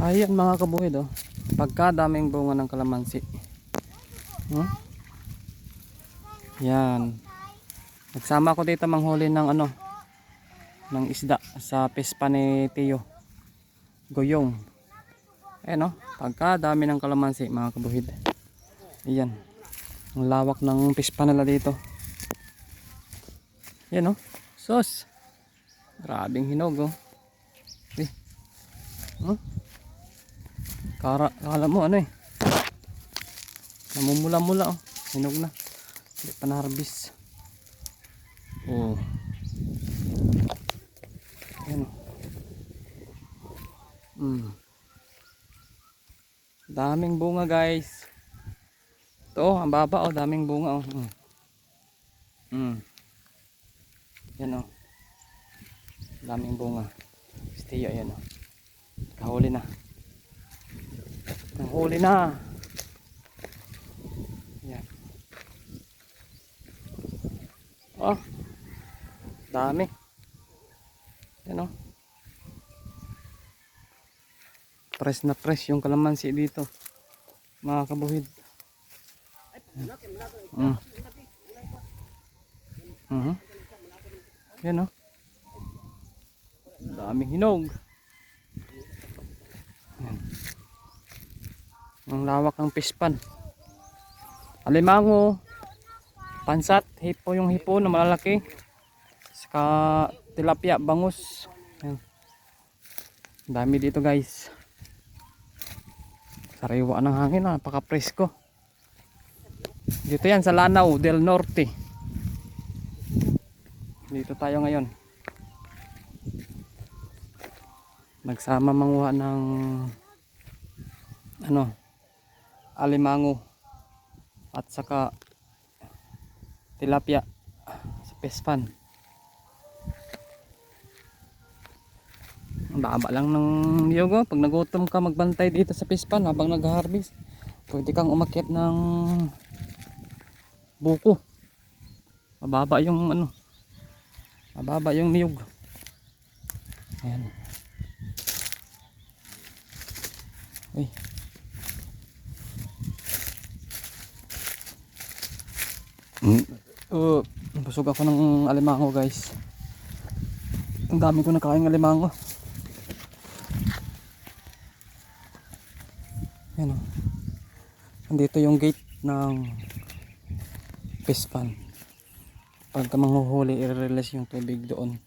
Ayan mga kabuhid oh. Pagka daming bunga ng kalamansi. Hmm? Yan. Nagsama ko dito manghuli ng ano ng isda sa pispa ni Tio. Goyong. Ayan oh. Pagka dami ng kalamansi mga kabuhid. Ayan. Ang lawak ng pispa nila dito. Ayan oh. Sos. Grabing hinog oh. Eh. Huh? Kara, kala mo ano eh. Namumula-mula oh. Hinog na. Hindi pa na-harvest. Oh. Ayan oh. Mm. Daming bunga guys. Ito oh, ang baba oh, daming bunga oh. Mm. Mm. Yan oh. Daming bunga. Stay ayan oh. Kahuli na. Nahuli na. Yan. Oh. Dami. Yan oh. Press na press yung kalamansi dito. Mga kabuhid. Mm. Mhm. Yan oh. Daming hinog. Ang lawak ng pispan. Alimango, pansat, hipo yung hipo na malalaki. Saka tilapia, bangus. Yan. Dami dito guys. Sariwa ng hangin, napaka-presko. Dito yan sa Lanao del Norte. Dito tayo ngayon. Nagsama manguha ng ano alimango at saka tilapia sa pespan. Baba lang ng niyog oh. Pag nagutom ka magbantay dito sa pespan habang nag-harvest. Pwede kang umakyat ng buko. Mababa yung ano. Mababa yung niyog. Ayan. Uy. Mm. Uh, ako ng alimango guys. Ang dami ko nakain ng alimango. Yan o. Andito yung gate ng fish pond. Pagka manghuhuli, i-release yung tubig doon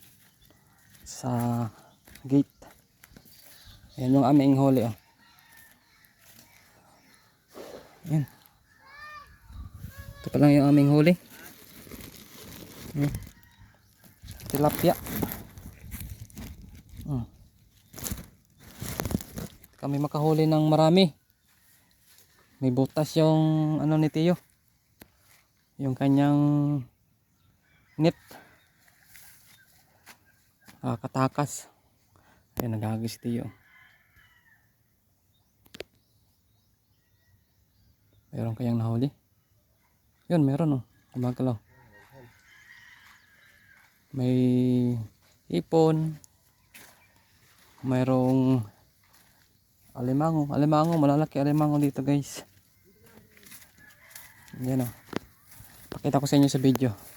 sa gate. Yan yung aming huli oh. Yan. Ito pa lang yung aming huli. Hmm. Tilapia. Hmm. Kami makahuli ng marami. May butas yung ano ni Tio. Yung kanyang net. Ah, katakas. Ayan, naghagis si Tio. Meron kayang nahuli? Yun, meron oh. Gumagalaw. May ipon. Mayroong alimango. Alimango, malalaki alimango dito guys. Yan oh. Pakita ko sa inyo sa video.